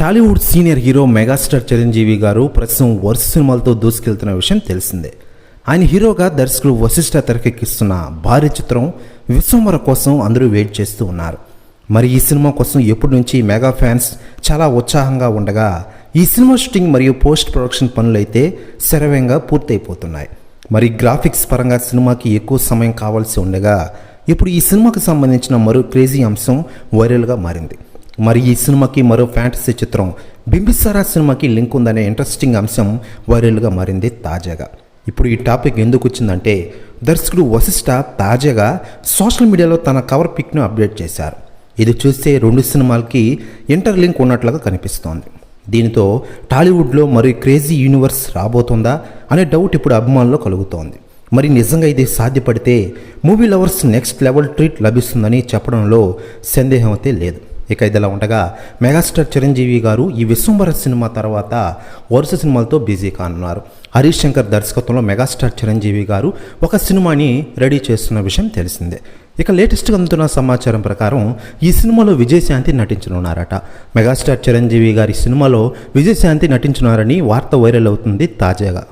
Tollywood senior hero megastar Chiranjeevi garu ప్రస్తుతం వరుస సినిమాలతో దూసుకెళ్తున్న విషయం తెలిసిందే. ఆయన హీరోగా దర్శకుడు వశిష్ఠ తెరకెక్కిస్తున్న భారీ చిత్రం విశ్వమర కోసం అందరూ వెయిట్ చేస్తూ ఉన్నారు. మరి ఈ సినిమా కోసం ఎప్పటి నుంచి మెగా ఫ్యాన్స్ చాలా ఉత్సాహంగా ఉండగా ఈ సినిమా షూటింగ్ మరియు పోస్ట్ ప్రొడక్షన్ పనులైతే శరవేగంగా పూర్తయిపోతున్నాయి. మరి గ్రాఫిక్స్ పరంగా సినిమాకి ఎక్కువ సమయం కావాల్సి ఉండగా ఇప్పుడు ఈ సినిమాకు సంబంధించిన మరో క్రేజీ అంశం వైరల్గా మారింది. మరి ఈ సినిమాకి మరో ఫ్యాంటసీ చిత్రం. బింబిసారా సినిమాకి లింక్ ఉందనే ఇంట్రెస్టింగ్ అంశం వైరల్గా మారింది తాజాగా. ఇప్పుడు ఈ టాపిక్ ఎందుకు వచ్చిందంటే దర్శకుడు వశిష్ఠ తాజాగా సోషల్ మీడియాలో తన కవర్ పిక్ను అప్డేట్ చేశారు. ఇది చూస్తే రెండు సినిమాలకి ఇంటర్ లింక్ ఉన్నట్లుగా కనిపిస్తోంది. దీనితో టాలీవుడ్లో మరి క్రేజీ యూనివర్స్ రాబోతుందా అనే డౌట్ ఇప్పుడు అభిమానుల్లో కలుగుతోంది. మరి నిజంగా ఇది సాధ్యపడితే movie lovers next level treat లభిస్తుందని చెప్పడంలో సందేహం అయితే లేదు. ఇక ఇదిలా ఉండగా మెగాస్టార్ చిరంజీవి గారు ఈ విశ్వంబర సినిమా తర్వాత వరుస సినిమాలతో బిజీ కానున్నారు. హరీష్ శంకర్ దర్శకత్వంలో మెగాస్టార్ చిరంజీవి గారు ఒక సినిమాని రెడీ చేస్తున్న విషయం తెలిసిందే. ఇక లేటెస్ట్గా అందుతున్న సమాచారం ప్రకారం ఈ సినిమాలో విజయశాంతి నటించనున్నారట. మెగాస్టార్ చిరంజీవి గారి సినిమాలో విజయశాంతి నటించున్నారని వార్త వైరల్ అవుతుంది తాజాగా.